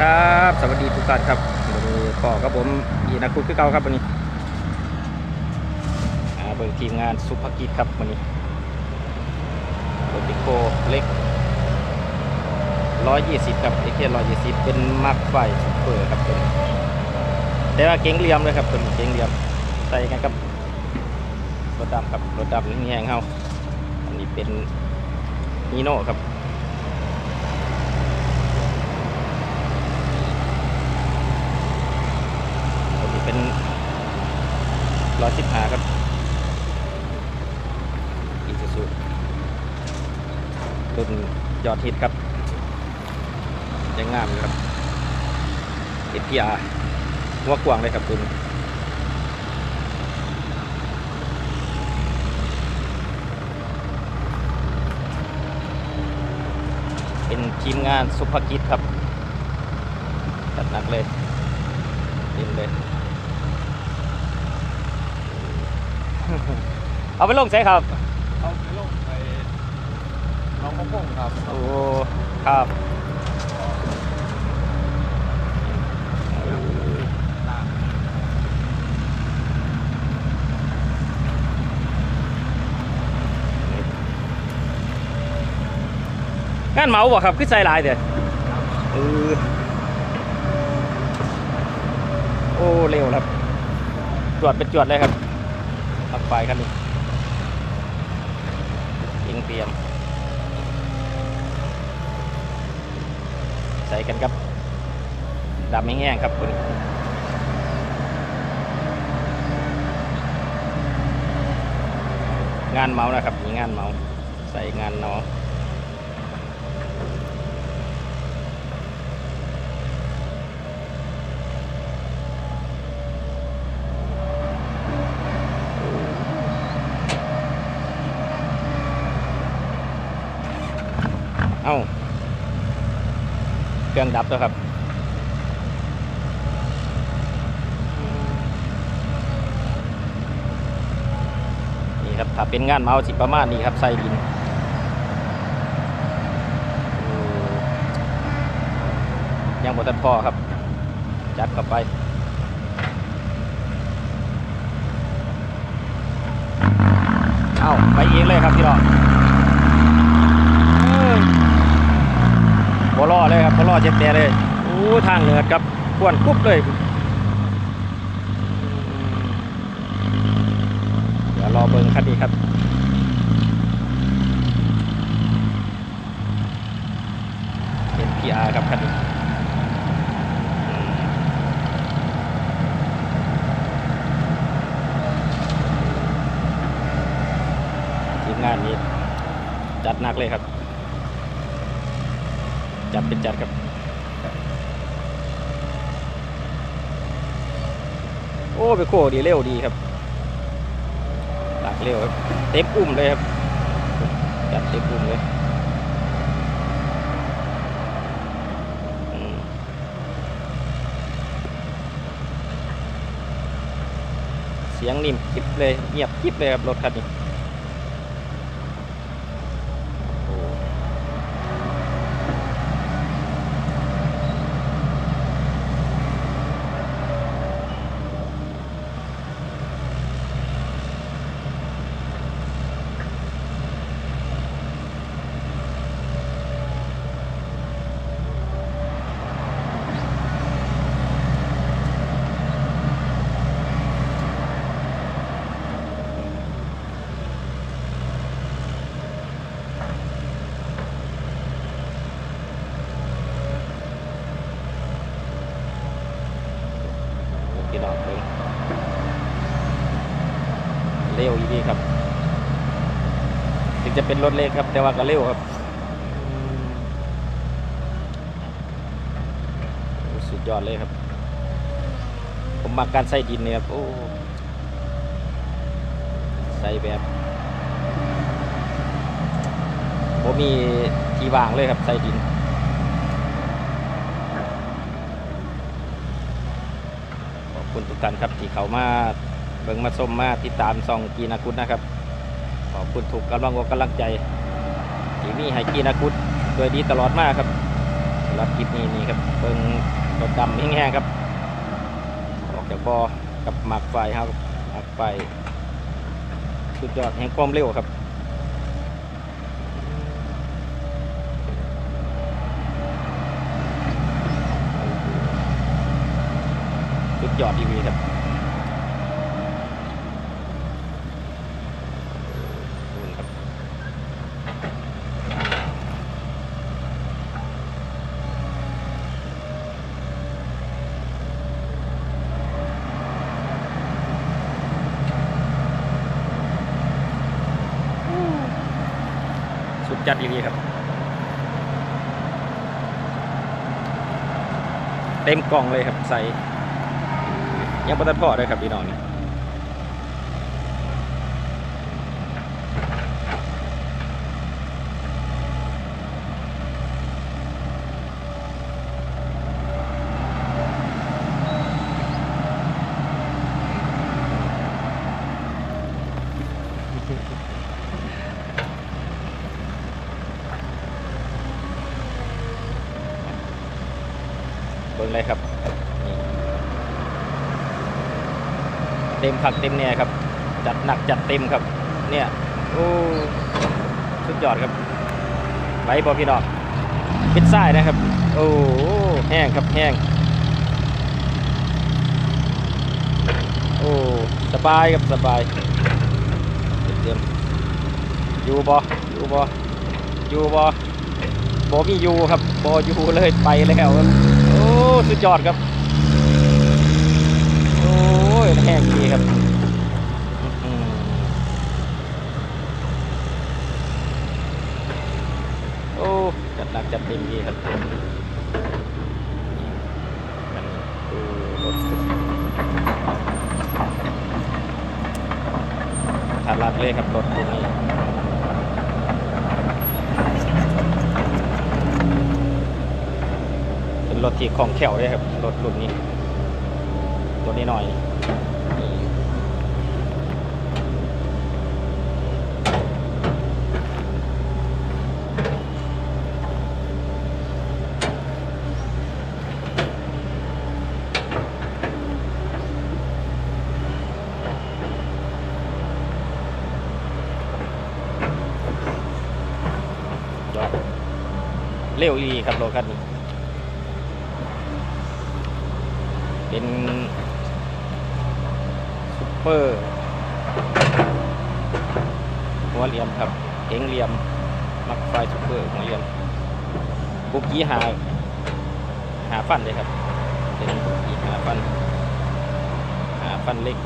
ครับ สวัสดีทุกท่านครับวันนี้พ่อกับผมอีนักคุดคือเก่าครับวันนี้เบิ่งทีมงานสุภกิจครับวันนี้รถปิโคเล็ก 120ครับเอเคน120 เป็นมาร์คไฟซุปเปอร์ครับเป็นแต่ว่าเก๋งเหลี่ยมเลยครับเป็นเก๋งเหลี่ยมใส่กันกับรถดำครับรถดำนี่แหงเฮาอันนี้เป็นนีโน่ครับ ตัวนี้เป็น ร้อยสิบห้าครับอีซูซูรุ่นยอดฮิตครับ ยังงามอยู่ครับเอพีอาร์หัวกว้างเลยครับคุณเป็นทีมงานสุภกิจครับ จัดหนักเลยเต็มเลย เอาไปลงใช่ครับ เอาไปลงไปน้องมะม่วงครับ โอ้ ครับงานเหมาบ่ครับคือใจหลายเด้อเออโอ้ เร็วครับ จวดเป็นจวดเลยครับขับ ไฟคันนี้ยิงเตรียม ใส่กันครับดำแห้งๆครับคุณงานเมานะครับมีงานเมา ใส่งานเนาะ เครื่องดับแล้วครับนี่ครับถ้าเป็นงานเมาสิประมาณนี้ครับใส่ดินยังบ่ทันพอครับ จัดเข้าไปเอ้าไปเองเลยครับพี่รองเอ้ย บอล่อเลยครับบอล่อเจ็บแต่เลยโอ้ทางเหนือกับควนกุ๊บเลยเดี๋ยวรอเบิ้งคันนี้ครับ NPR ครับคันนี้ทีมงานนี้จัดหนักเลยครับ จัดเป็นจัดครับ โอ้ไปโคดีเร็วดีครับตักเร็วครับ เต็มอุ้มเลยครับ จัดเต็มอุ้มเลยเสียงนิ่มกริบเลยเงียบกริบเลยครับรถคันนี้ เร็วอีดีครับ ถึงจะเป็นรถเล็กครับ แต่ว่าก็เร็วครับ สุดยอดเลยครับ ผมมาการใส่ดินเนี่ยครับ โอ้ ใส่แบบผมมีที่วางเลยครับใส่ดินขอบคุณทุกท่านครับที่เขามา เบิ่งมาชมมาติดตามซองกีนากุดนะครับ ขอบคุณถูกกำลังอกกำลังใจที่มีให้กีนากุดโดยดีตลอดมากครับำหรับคลิปนี้นี่ครับเบิ่งรถดำแห้งๆครับ ออกจากบอกับหมักไฟครับหมักไฟสุดยอดแห่งความเร็วครับสุดยอดทีวีครับ สุดจัดทีวีครับ เต็มกล่องเลยครับใส่ยังประทัดพอด้วยครับพี่น้องนี่ย บิ่งเลยครับ เต็มคักเต็มเนี่ยครับ จัดหนักจัดเต็มครับ เนี่ยโอ้สุดยอดครับไว้บอพี่น้องปิดไส้านะครับ โอ้แห้งครับแห้งโอ้สบายครับสบายเตรียมอยู่บออยู่บออยู่บอบอมีอยู่ครับบออยู่เลยไปแล้วครับ สุดยอดครับ โอ้ยแห้งดีครับโอ้จัดหนักจัดเต็มดีครับรถขาดลัดเลยครับรถตัวนี้ เป็น รถที่ของแข็วเลยครับ รถรุ่นนี้ ตัวนี้หน่อยเร็วอีครับรถคันนี้ เป็นซุปเปอร์หัวเหลี่ยมครับเก๋งเหลี่ยมมักไฟซุปเปอร์หัวเหลี่ยมบุกี้หาหาฟันเลยครับเป็นบุกี้หาฟัน หาฟันเล็ก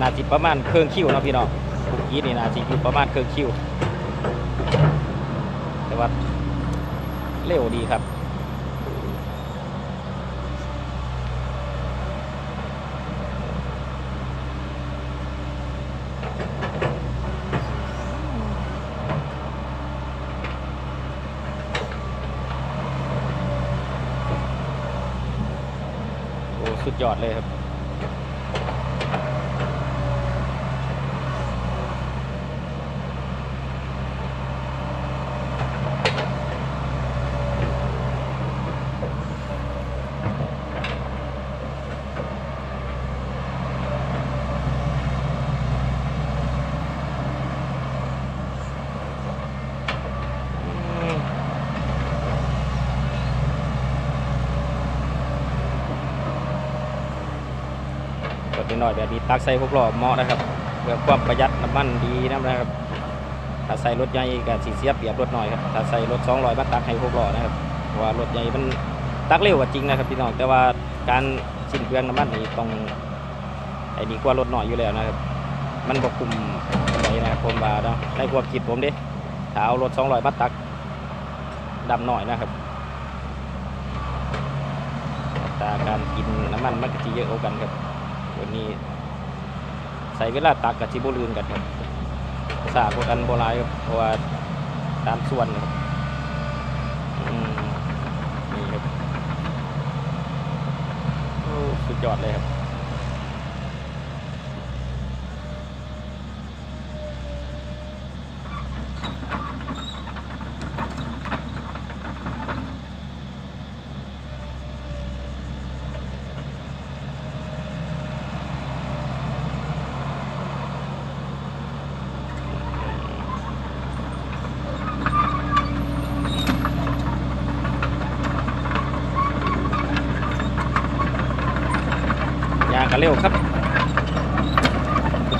นาจิประมาณเครื่องคิวนะพี่น้องบุกกี้นี่นาจิอยู่ประมาณเครื่องคิวแต่ว่าเร็วดีครับ สุดยอดเลยครับ หน่อยแบบนี้ตักใส่พวกล้อเหมาะนะครับเพื่อความประหยัดน้ำมันดีนะครับถ้าใส่รถใหญ่ก็สีเสียเปรียบรถน้อยครับถ้าใส่รถ200มาตักให้พวกล้อนะครับเพราะว่ารถใหญ่มันตักเร็วกว่าจริงนะครับพี่น้องแต่ว่าการสิ้นเปลืองน้ำมันนี่ต้องไอ้ดีกว่ารถน้อยอยู่แล้วนะครับ มันบกคุมไหนนะครับผมว่าเนาะในความคิดผมด้ถ้าเอารถ200มาตักดำหน่อยนะครับตาการกินน้ำมันมันก็จะเยอะกันครับ วันนี้ ใส่เวลาตักกับชิบูลืนกันครับสาบกันโบราณครับเพราะว่าตามส่วนครับอืมนี่ครับสุดยอดเลยครับ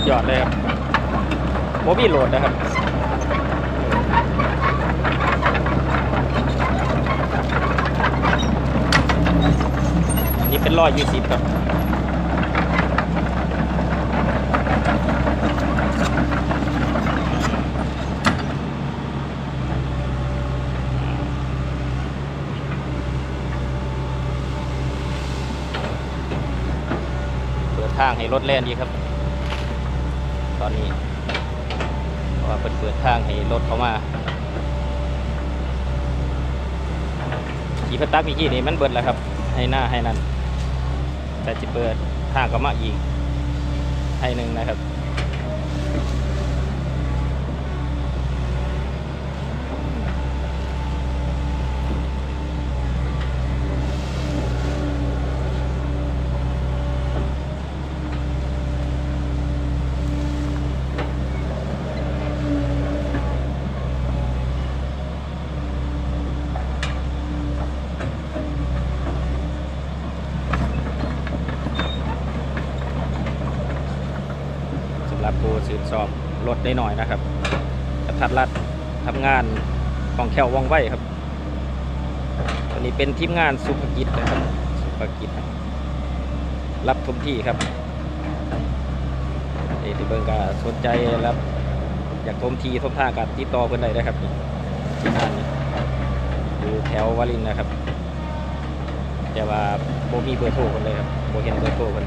ยอดเลยครับโมบี้โหลดนะครับนี่เป็นร้อยยี่สิบครับเปิดทางให้รถแล่นดีครับ ตอนนี้เพราะว่าเปิดเปิดทางให้รถเข้ามาขี่พัตตักมีกี่นี่มันเบิดแล้วครับ ให้หน้าให้นั่นแต่จะเปิดทางก็มาอีกให้หนึ่งนะครับ สำหรับผู้สืบสอบ รถได้หน่อยนะครับกระทัดรัดทำงานคล่องแคล่วว่องไวครับตัวนี้เป็นทีมงานสุภกิจนะครับสุภกิจรับทุกที่ครับเอที่เบิงก็สนใจรับอยากทมทีทมท่ากับติดต่อเพิ่อนได้นะครับนี่ที่งานอยู่แถววารินนะครับแต่ว่าโบมีเบอร์โทรคนเลยครับโบเห็นเบอร์โทรคน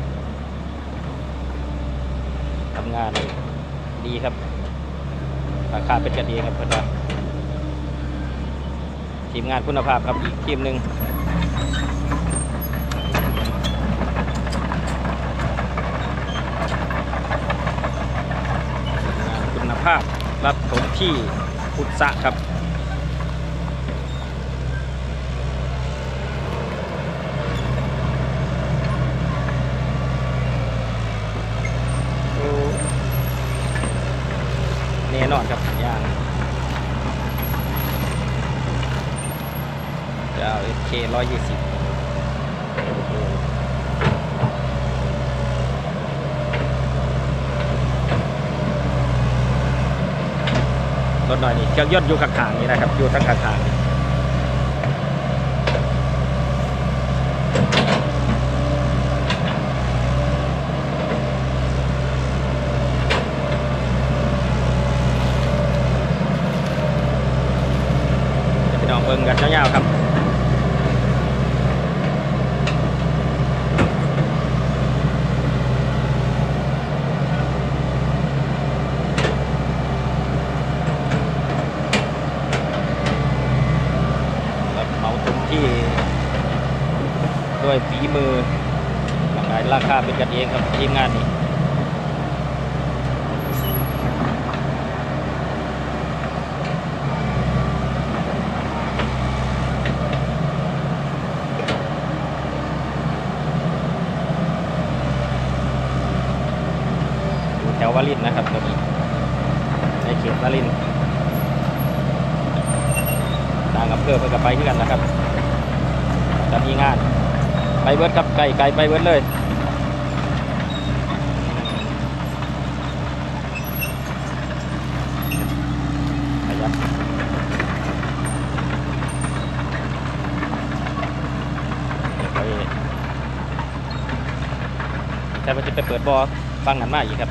ทำงานดีครับ ราคาเป็นกันเองครับเพื่อนทีมงานคุณภาพครับอีกทีมหนึ่งงานคุณภาพรับผมที่พุทธะครับ แน่นอนครับอย่าง จะเอา FK ร้อยยี่สิบรถหน่อยนี่เครื่องยนต์อยู่ข้างๆนี่นะครับอยู่ทั้งข้างๆนี่เดี๋ยวพี่น้องเบิ่งกันยาวๆครับเหมาทุกที่ด้วยฝี มือราคาราคาเป็นกันเองครับทีมงานนี้อยู่แถววารินนะครับตัวนี้ในเขตวารินทางอำเภอเพื่อกับไปที่กันนะครับจะมีงาน ไปเบิดครับไก่ไก่ไปเบิดเลยขยับแต่มันจะไปเปิดบอฟังนั้นมาอีกครับ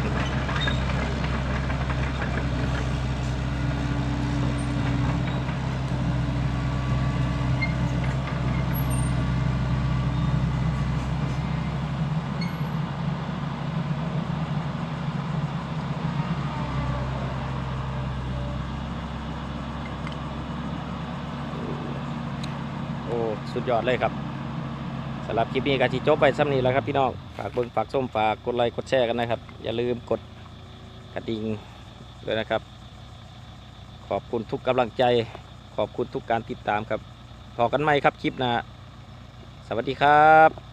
โอ้ สุดยอดเลยครับสำหรับคลิปนี้ก็ที่จบไปซ้ำนี้แล้วครับพี่น้องฝากเบิ้งฝากส้มฝากกดไลค์กดแชร์กันนะครับ อย่าลืมกดกระดิ่งด้วยนะครับ ขอบคุณทุกกำลังใจ ขอบคุณทุกการติดตามครับพอกันไหมครับคลิปนะสวัสดีครับ